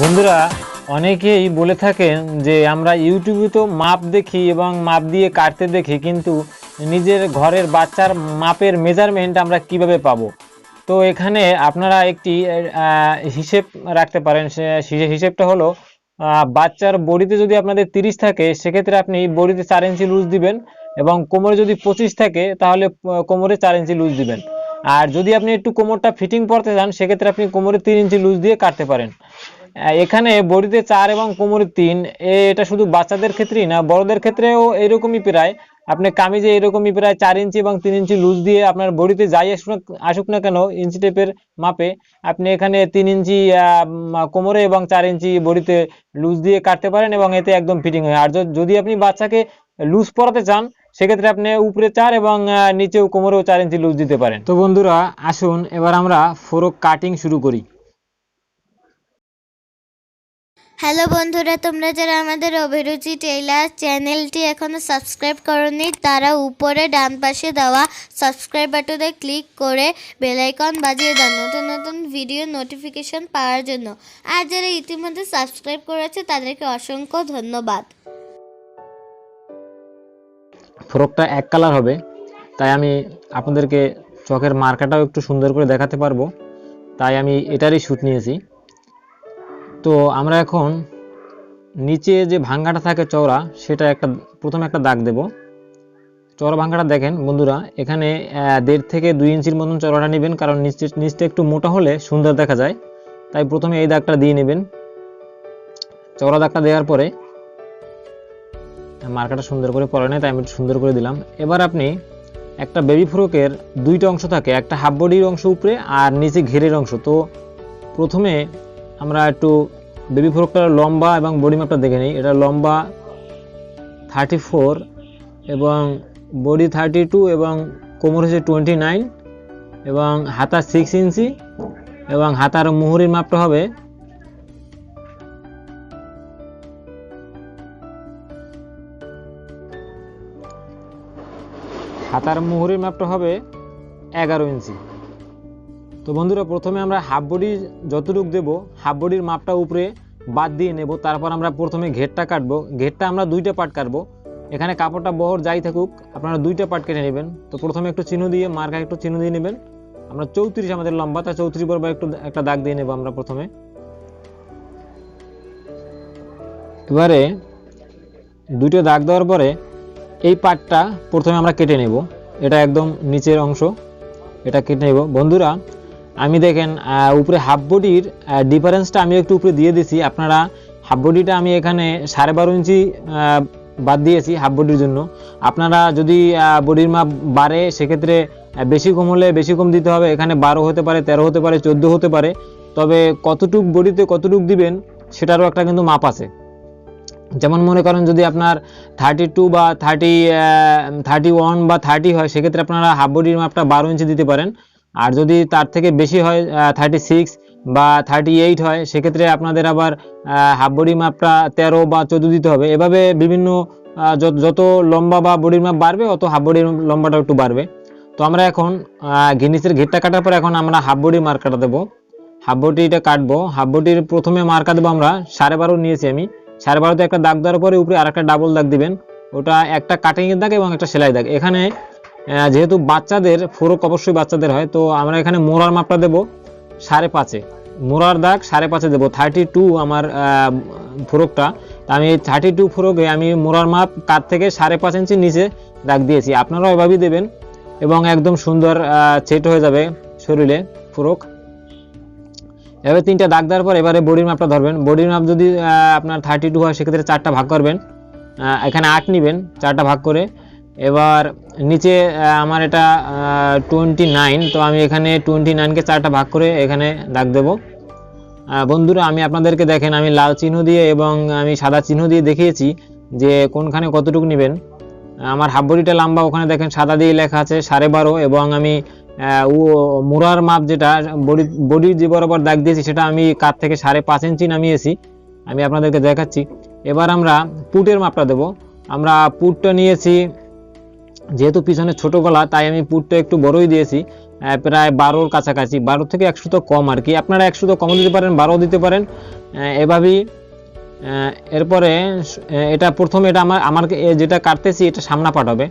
বন্ধুরা, অনেকেই বলে থাকেন যে আমরা ইউটিউবে তো মাপ দেখি এবং মাপ দিয়ে কাটতে দেখি, কিন্তু নিজের ঘরের বাচ্চার মাপের মেজারমেন্ট আমরা কীভাবে পাবো? তো এখানে আপনারা একটি হিসেব রাখতে পারেন। সে হিসেবটা হলো বাচ্চার বডিতে যদি আপনাদের তিরিশ থাকে, সেক্ষেত্রে আপনি বডিতে চার ইঞ্চি লুজ দিবেন এবং কোমরে যদি পঁচিশ থাকে, তাহলে কোমরে চার ইঞ্চি লুজ দিবেন। আর যদি আপনি একটু কোমরটা ফিটিং পড়তে চান, সেক্ষেত্রে আপনি কোমরে তিন ইঞ্চি লুজ দিয়ে কাটতে পারেন। এখানে বডিতে চার এবং কোমরে তিন। এটা শুধু বাচ্চাদের ক্ষেত্রেই না, বড়দের ক্ষেত্রেও এরকমই প্রায়। আপনি কামিজে এরকমই প্রায় চার ইঞ্চি এবং তিন ইঞ্চি লুজ দিয়ে আপনার বডিতে যাই আসুক আসুক না কেন, ইঞ্চি টেপের মাপে আপনি এখানে তিন ইঞ্চি কোমরে এবং চার ইঞ্চি বডিতে লুজ দিয়ে কাটতে পারেন এবং এতে একদম ফিটিং হয়। আর যদি আপনি বাচ্চাকে লুজ পরাতে চান, সেক্ষেত্রে আপনি উপরে চার এবং নিচেও কোমরেও চার ইঞ্চি লুজ দিতে পারেন। তো বন্ধুরা, আসুন, এবার আমরা ফোরক কাটিং শুরু করি। হ্যালো বন্ধুরা, তোমরা যারা আমাদের অভিরুচি টেইলার চ্যানেলটি এখনও সাবস্ক্রাইব করনি, তারা উপরে ডান পাশে দেওয়া সাবস্ক্রাইব বাটনে ক্লিক করে বেল আইকন বাজিয়ে দাও, নতুন নতুন ভিডিও নোটিফিকেশন পাওয়ার জন্য। আর যারা ইতিমধ্যে সাবস্ক্রাইব করেছে, তাদেরকে অসংখ্য ধন্যবাদ। ফ্রকটা এক কালার হবে, তাই আমি আপনাদেরকে চকের মার্কাটাও একটু সুন্দর করে দেখাতে পারব। তাই আমি এটারই শ্যুট নিয়েছি। তো আমরা এখন নিচে যে ভাঙ্গাটা থাকে চওড়া, সেটা একটা, প্রথমে একটা দাগ দেব। চওড়া ভাঙ্গাটা দেখেন বন্ধুরা, এখানে দেড় থেকে দুই ইঞ্চির মতন চওড়াটা নেবেন, কারণ নিচে, নিচটা একটু মোটা হলে সুন্দর দেখা যায়। তাই প্রথমে এই দাগটা দিয়ে নেবেন। চওড়া দাগটা দেওয়ার পরে মার্কাটা সুন্দর করে পরে নেয়, তাই আমি একটু সুন্দর করে দিলাম। এবার আপনি একটা বেবি ফ্রকের দুইটা অংশ থাকে, একটা হাফ বডির অংশ উপরে আর নিচে ঘেরের অংশ। তো প্রথমে আমরা একটু বেবি ফ্রকটার লম্বা এবং বডি মাপটা দেখে নিই। এটা লম্বা থার্টি ফোর এবং বডি থার্টি টু এবং কোমর হচ্ছে টোয়েন্টি নাইন এবং হাতা সিক্স ইঞ্চি এবং হাতার মুহুরির মাপটা হবে। হাতার মুহুরির মাপটা হবে এগারো ইঞ্চি। তো বন্ধুরা, প্রথমে আমরা হাফ বডি যতটুক দেব হাফ বডির মাপটা উপরে বাদ দিয়ে নেব, তারপর আমরা প্রথমে ঘেরটা কাটবো। ঘেরটা আমরা দুইটা পার্ট কাটবো। এখানে কাপড়টা বহর যাই থাকুক, আপনারা দুইটা পার্ট কেটে নেবেন। তো প্রথমে একটু চিহ্ন দিয়ে মার্কা একটু চিহ্ন দিয়ে নেবেন। আমরা চৌত্রিশ আমাদের লম্বা, তা চৌত্রিশ বরাবর একটু একটা দাগ দিয়ে নেব আমরা প্রথমে। এবারে দুটো দাগ দেওয়ার পরে এই পার্টটা প্রথমে আমরা কেটে নেব। এটা একদম নিচের অংশ। এটা কেটে নেব। বন্ধুরা আমি দেখেন উপরে হাফ বডির ডিফারেন্সটা আমি একটু উপরে দিয়ে দিছি। আপনারা হাফ বডিটা আমি এখানে সাড়ে বারো ইঞ্চি বাদ দিয়েছি হাফ বডির জন্য। আপনারা যদি বডির মাপ বাড়ে, সেক্ষেত্রে বেশি কম হলে বেশি কম দিতে হবে। এখানে বারো হতে পারে, তেরো হতে পারে, চোদ্দ হতে পারে। তবে কতটুক বডিতে কতটুক দিবেন, সেটারও একটা কিন্তু মাপ আছে। যেমন মনে করেন যদি আপনার থার্টি টু বা থার্টি থার্টি ওয়ান বা থার্টি হয়, সেক্ষেত্রে আপনারা হাফ বডির মাপটা বারো ইঞ্চি দিতে পারেন। আর যদি তার থেকে বেশি হয় থার্টি সিক্স বা থার্টি এইট হয়, সেক্ষেত্রে আপনাদের আবার হাফ বডি মাপটা তেরো বা চোদ্দ দিতে হবে। এভাবে বিভিন্ন যত- লম্বা বা বডির মাপ বাড়বে, অত হাফ বডির লম্বাটা একটু বাড়বে। তো আমরা এখন ঘিনিসের ঘেরটা কাটার পর এখন আমরা হাফ বডির মার্কাটা দেবো। হাফ বডিটা কাটবো। হাফ বডির প্রথমে মার্কা দেবো আমরা, সাড়ে বারো নিয়েছি আমি। সাড়ে বারোতে একটা দাগ দেওয়ার পরে উপরে আরেকটা ডাবল দাগ দিবেন। ওটা একটা কাটিংয়ের দাগ এবং একটা সেলাই দাগ। এখানে যেহেতু বাচ্চাদের, ফোরক অবশ্যই বাচ্চাদের হয়, তো আমরা এখানে মোড়ার মাপটা দেব সাড়ে পাঁচে। মোড়ার দাগ সাড়ে পাঁচে দেবো থার্টি টু আমার ফোরকটা। তা আমি থার্টি টু ফোরকে আমি মোড়ার মাপ কাত থেকে সাড়ে পাঁচ ইঞ্চি নিচে দাগ দিয়েছি। আপনারাও এভাবেই দেবেন এবং একদম সুন্দর সেট হয়ে যাবে শরীরে ফোরক। এভাবে তিনটা দাগ দেওয়ার পর এবারে বডির মাপটা ধরবেন। বডির মাপ যদি আপনার থার্টি টু হয়, সেক্ষেত্রে চারটা ভাগ করবেন। এখানে আট নেবেন, চারটা ভাগ করে। এবার নিচে আমার এটা টোয়েন্টি নাইন তো আমি এখানে টোয়েন্টি নাইনকে চারটা ভাগ করে এখানে দাগ দেব। বন্ধুরা, আমি আপনাদেরকে দেখেন, আমি লাল চিহ্ন দিয়ে এবং আমি সাদা চিহ্ন দিয়ে দেখিয়েছি যে কোনখানে কতটুকু নেবেন। আমার হাফ বডিটা লম্বা, ওখানে দেখেন সাদা দিয়ে লেখা আছে সাড়ে বারো এবং আমি ও মোড়ার মাপ যেটা, বডি, বডির যে বরাবর দাগ দিয়েছি সেটা আমি কাত থেকে সাড়ে পাঁচ ইঞ্চি নামিয়েছি। আমি আপনাদেরকে দেখাচ্ছি। এবার আমরা পুটের মাপটা দেব। আমরা পুটটা নিয়েছি যেহেতু পিছনে ছোট গলা, তাই আমি পুটটা একটু বড়ই দিয়েছি প্রায় বারোর কাছাকাছি, বারো থেকে একশো তো কম আর কি। আপনারা একশো তো কমও দিতে পারেন বারো দিতে পারেন। এভাবেই এরপরে এটা প্রথমে এটা আমার আমার যেটা কাটতেছি, এটা সামনা পাঠাবে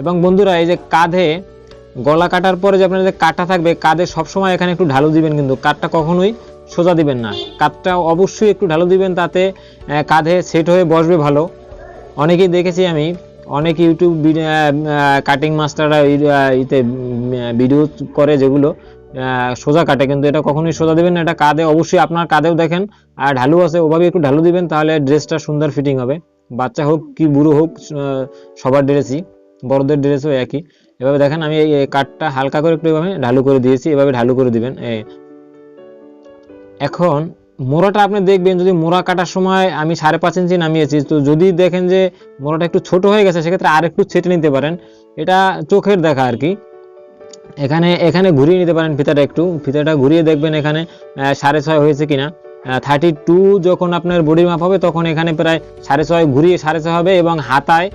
এবং বন্ধুরা, এই যে কাঁধে গলা কাটার পরে যে আপনার যে কাটা থাকবে, কাঁধে সবসময় এখানে একটু ঢালু দিবেন কিন্তু কাঠটা কখনোই সোজা দিবেন না। কাঠটা অবশ্যই একটু ঢালু দিবেন, তাতে কাঁধে সেট হয়ে বসবে ভালো। অনেকেই দেখেছি আমি অনেক ইউটিউব কাটিং মাস্টাররা ইতে ভিডিও করে যেগুলো সোজা কাটে। কিন্তু এটা কখনোই সোজা দিবেন না, এটা কাঁধে, অবশ্যই আপনার কাঁধেও দেখেন। আর ঢালু আছে ওভাবে একটু ঢালু দিবেন, তাহলে ড্রেসটা সুন্দর ফিটিং হবে। বাচ্চা হোক কি বুড়ো হোক সবার ড্রেসই বড়দের ড্রেসও একই। এভাবে দেখেন, আমি এই কাঠটা হালকা করে একটু এভাবে ঢালু করে দিয়েছি, এভাবে ঢালু করে দিবেন। এখন মোড়াটা আপনি দেখবেন, যদি মোড়া কাটার সময় আমি সাড়ে পাঁচ ইঞ্চি নামিয়েছি, তো যদি দেখেন যে মোড়াটা একটু ছোট হয়ে গেছে, সেক্ষেত্রে আর একটু ছেটে নিতে পারেন। এটা চোখের দেখা আর কি। এখানে এখানে ঘুরিয়ে নিতে পারেন ফিতাটা একটু। ফিতাটা ঘুরিয়ে দেখবেন এখানে সাড়ে ছয় হয়েছে কিনা। থার্টি টু যখন আপনার বডির মাপ হবে, তখন এখানে প্রায় সাড়ে ছয়, ঘুরিয়ে সাড়ে ছয় হবে এবং হাতায়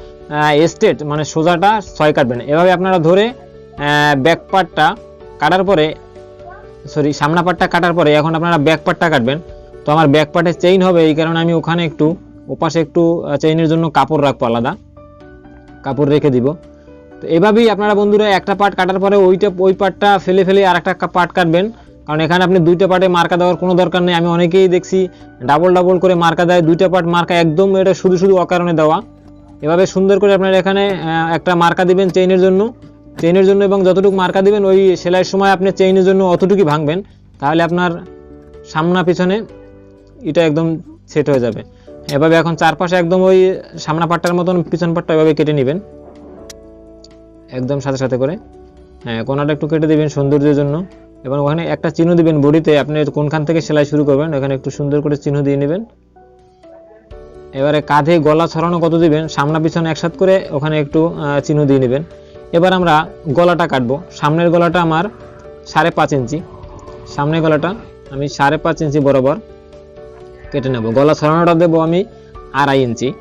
স্টেট মানে সোজাটা ছয় কাটবেন। এভাবে আপনারা ধরে ব্যাক পার্টটা কাটার পরে সরি সামনা পাটটা কাটার পরে এখন আপনারা ব্যাক পার্টটা কাটবেন। তো আমার ব্যাক পার্টে চেইন হবে, এই কারণে আমি ওখানে একটু, ওপাশে একটু চেইনের জন্য কাপড় রাখব আলাদা। কাপড় রেখে দিব। তো এভাবেই আপনারা বন্ধুরা একটা পার্ট কাটার পরে ওইটা, ওই পার্টটা ফেলে ফেলে আর একটা পার্ট কাটবেন। কারণ এখানে আপনি দুইটা পার্টে মার্কা দেওয়ার কোনো দরকার নেই। আমি অনেকেই দেখছি ডাবল ডাবল করে মার্কা দেয়। দুইটা পার্ট মার্কা একদম এটা শুধু শুধু অকারণে দেওয়া। এভাবে সুন্দর করে আপনারা এখানে একটা মার্কা দিবেন চেইনের জন্য। চেইনের জন্য এবং যতটুকু মার্কা দিবেন, ওই সেলাইয়ের সময় আপনি চেইনের জন্য অতটুকুই ভাঙবেন। তাহলে আপনার সামনা পিছনে এটা একদম সেট হয়ে যাবে। এভাবে এখন চারপাশে একদম ওই সামনা পাটটার মতন পিছন পাটটা এভাবে কেটে নেবেন। একদম সাথে সাথে করে। হ্যাঁ কোনাটা একটু কেটে দিবেন সৌন্দর্যের জন্য। এবং ওখানে একটা চিহ্ন দিবেন বডিতে, আপনি কোনখান থেকে সেলাই শুরু করবেন, ওখানে একটু সুন্দর করে চিহ্ন দিয়ে নেবেন। এবারে কাঁধে গলা ছড়ানো কত দিবেন সামনা পিছনে একসাথ করে ওখানে একটু চিহ্ন দিয়ে নেবেন। এবার আমরা গলাটা কাটবো। সামনের গলাটা আমার সাড়ে পাঁচ ইঞ্চি। সামনের গলাটা আমি সাড়ে পাঁচ ইঞ্চি বরাবর কেটে নেব। গলা ছড়ানোটা দেবো আমি আড়াই ইঞ্চি।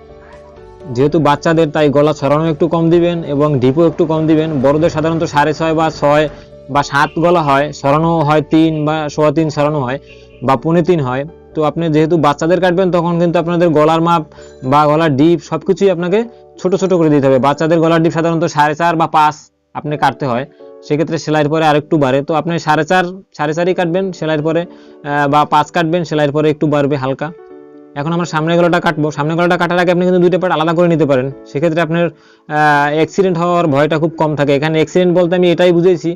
যেহেতু বাচ্চাদের তাই গলা ছড়ানো একটু কম দিবেন এবং ডিপও একটু কম দিবেন। বড়দের সাধারণত সাড়ে ছয় বা ছয় বা সাত গলা হয় সরানো হয় তিন বা সোয়া তিন সরানো হয় বা পৌনে তিন হয়। তো আপনি যেহেতু বাচ্চাদের কাটবেন, তখন কিন্তু আপনাদের গলার মাপ বা গলার ডিপ সব কিছুই আপনাকে ছোট ছোট করে দিতে হবে। বাচ্চাদের গলার ডিপ সাধারণত সাড়ে চার বা পাঁচ আপনি কাটতে হয়। সেক্ষেত্রে সেলাইয়ের পরে আরেকটু বাড়ে। তো আপনি সাড়ে চার, সাড়ে চারই কাটবেন, সেলাইয়ের পরে বা পাঁচ কাটবেন, সেলাইয়ের পরে একটু বাড়বে হালকা। এখন আমরা সামনের গলাটা কাটবো। সামনে গলাটা কাটার আগে আপনি কিন্তু দুইটা পার্ট আলাদা করে নিতে পারেন। সেক্ষেত্রে আপনার অ্যাক্সিডেন্ট হওয়ার ভয়টা খুব কম থাকে। এখানে অ্যাক্সিডেন্ট বলতে আমি এটাই বুঝেছি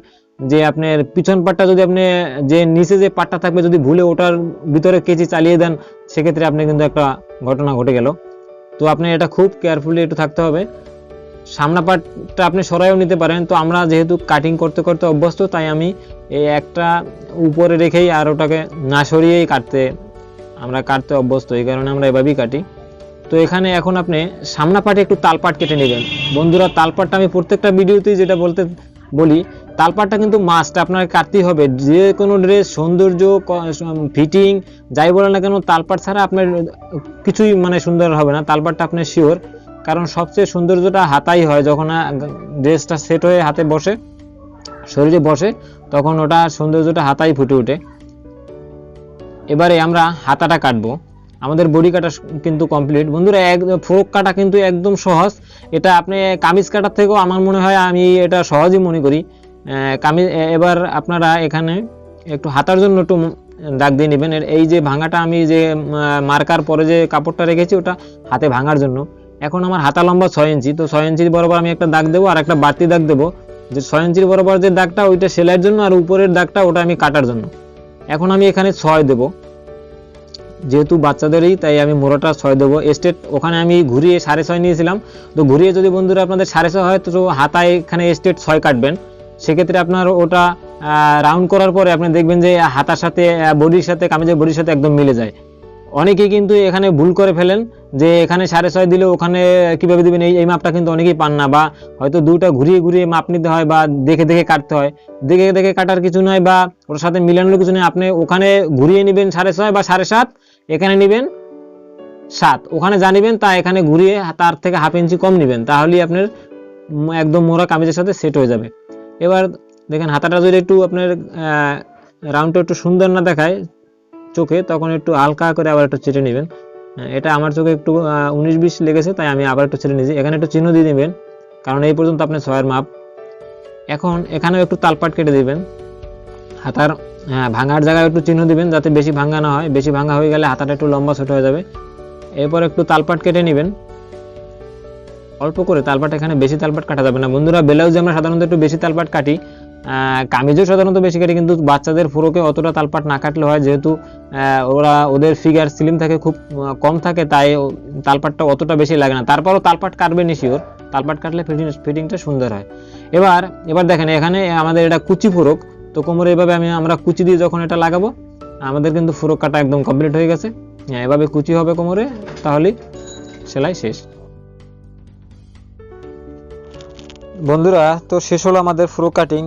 যে আপনার পিছন পাটটা যদি আপনি, যে নিচে যে পাটটা থাকবে যদি ভুলে ওটার ভিতরে কেচি চালিয়ে দেন, সেক্ষেত্রে আপনি কিন্তু একটা ঘটনা ঘটে গেল। তো আপনি এটা খুব কেয়ারফুলি একটু থাকতে হবে। সামনা পাটটা আপনি সরাইও নিতে পারেন। তো আমরা যেহেতু কাটিং করতে করতে অভ্যস্ত, তাই আমি এই একটা উপরে রেখেই আর ওটাকে না সরিয়েই কাটতে, আমরা কাটতে অভ্যস্ত। এই কারণে আমরা এভাবেই কাটি। তো এখানে এখন আপনি সামনা পাটে একটু তালপাট কেটে নেবেন। বন্ধুরা, তালপাটটা আমি প্রত্যেকটা ভিডিওতেই যেটা বলতে বলি তালপাটটা কিন্তু মাস্ট আপনার কাটতেই হবে। যে কোনো ড্রেস সৌন্দর্য ফিটিং যাই বলে না কেন তালপাট ছাড়া আপনার কিছুই মানে সুন্দর হবে না। তালপাটটা আপনার শিওর কারণ সবচেয়ে সৌন্দর্যটা হাতাই হয় যখন ড্রেসটা সেট হয়ে হাতে বসে, শরীরে বসে, তখন ওটা সৌন্দর্যটা হাতাই ফুটে ওঠে। এবারে আমরা হাতাটা কাটবো। আমাদের বডি কাটা কিন্তু কমপ্লিট বন্ধুরা, এক ফ্রক কাটা কিন্তু একদম সহজ। এটা আপনি কামিজ কাটার থেকেও আমার মনে হয় আমি এটা সহজই মনে করি। কামিজ এবার আপনারা এখানে একটু হাতার জন্য একটু দাগ দিয়ে নেবেন। এই যে ভাঙাটা আমি যে মার্কার পরে যে কাপড়টা রেখেছি, ওটা হাতে ভাঙার জন্য। এখন আমার হাতা লম্বা ছয় ইঞ্চি, তো ছয় ইঞ্চির বরাবর আমি একটা দাগ দেবো আর একটা বাড়তি দাগ দেবো। যে ছয় ইঞ্চির বরাবর যে দাগটা, ওইটা সেলাইয়ের জন্য আর উপরের দাগটা, ওটা আমি কাটার জন্য। এখন আমি এখানে ছয় দেবো। যেহেতু বাচ্চাদেরই, তাই আমি মোড়াটা ছয় দেবো। স্টেট ওখানে আমি ঘুরিয়ে সাড়ে ছয় নিয়েছিলাম। তো ঘুরিয়ে যদি বন্ধুরা আপনাদের সাড়ে ছয় হয়, তো হাতায় এখানে স্টেট ছয় কাটবেন। সেক্ষেত্রে আপনার ওটা রাউন্ড করার পরে আপনি দেখবেন যে হাতার সাথে বডির সাথে, কামিজের বডির সাথে একদম মিলে যায়। অনেকেই কিন্তু এখানে ভুল করে ফেলেন যে এখানে সাড়ে ছয় দিলে ওখানে কীভাবে দিবেন, এই এই মাপটা কিন্তু অনেকেই পান না বা হয়তো দুটা ঘুরিয়ে ঘুরিয়ে মাপ নিতে হয় বা দেখে দেখে কাটতে হয়। দেখে দেখে কাটার কিছু নয় বা ওর সাথে মিলানোর কিছু নয় আপনি ওখানে ঘুরিয়ে নেবেন সাড়ে ছয় বা সাড়ে সাত, এখানে নেবেন সাত। ওখানে যা নেবেন তা এখানে ঘুরিয়ে তার থেকে হাফ ইঞ্চি কম নেবেন। তাহলেই আপনার একদম মোরা কামিজের সাথে সেট হয়ে যাবে। এবার দেখেন হাতাটা যদি একটু আপনার রাউন্ডটা একটু সুন্দর না দেখায় চোখে, তখন একটু হালকা করে আবার একটু চেটে নেবেন। এটা আমার চোখে একটু উনিশ বিশ লেগেছে, তাই আমি আবার একটু চেটে নিয়েছি। এখানে একটু চিহ্ন দিয়ে দিবেন, কারণ এই পর্যন্ত আপনার ছয়ের মাপ। এখন এখানেও একটু তালপাট কেটে দিবেন। হাতার হ্যাঁ ভাঙার জায়গায় একটু চিহ্ন দিবেন, যাতে বেশি ভাঙা না হয়। বেশি ভাঙা হয়ে গেলে হাতাটা একটু লম্বা ছোট হয়ে যাবে। এরপর একটু তালপাট কেটে নেবেন। অল্প করে তালপাট এখানে বেশি তালপাট কাটা যাবে না। বন্ধুরা ব্লাউজে আমরা সাধারণত একটু বেশি তালপাট কাটি। কামিজও সাধারণত বেশি কাটি কিন্তু বাচ্চাদের ফুরোকে অতটা তালপাট না কাটলে হয় যেহেতু ওরা ওদের ফিগার স্লিম থাকে খুব কম থাকে তাই তালপাটটা অতটা বেশি লাগে না। তারপরও তালপাট কাটবে নি শিওর তালপাট কাটলে ফিটিং ফিটিংটা সুন্দর হয়। এবার এবার দেখেন এখানে আমাদের এটা কুচি ফোরক। তো কোমরে এভাবে আমি আমরা কুচি দিয়ে যখন এটা লাগাবো আমাদের কিন্তু ফোরক কাটা একদম কমপ্লিট হয়ে গেছে। হ্যাঁ, এভাবে কুচি হবে কোমরে তাহলে সেলাই শেষ। বন্ধুরা তো শেষ হলো আমাদের ফ্রো কাটিং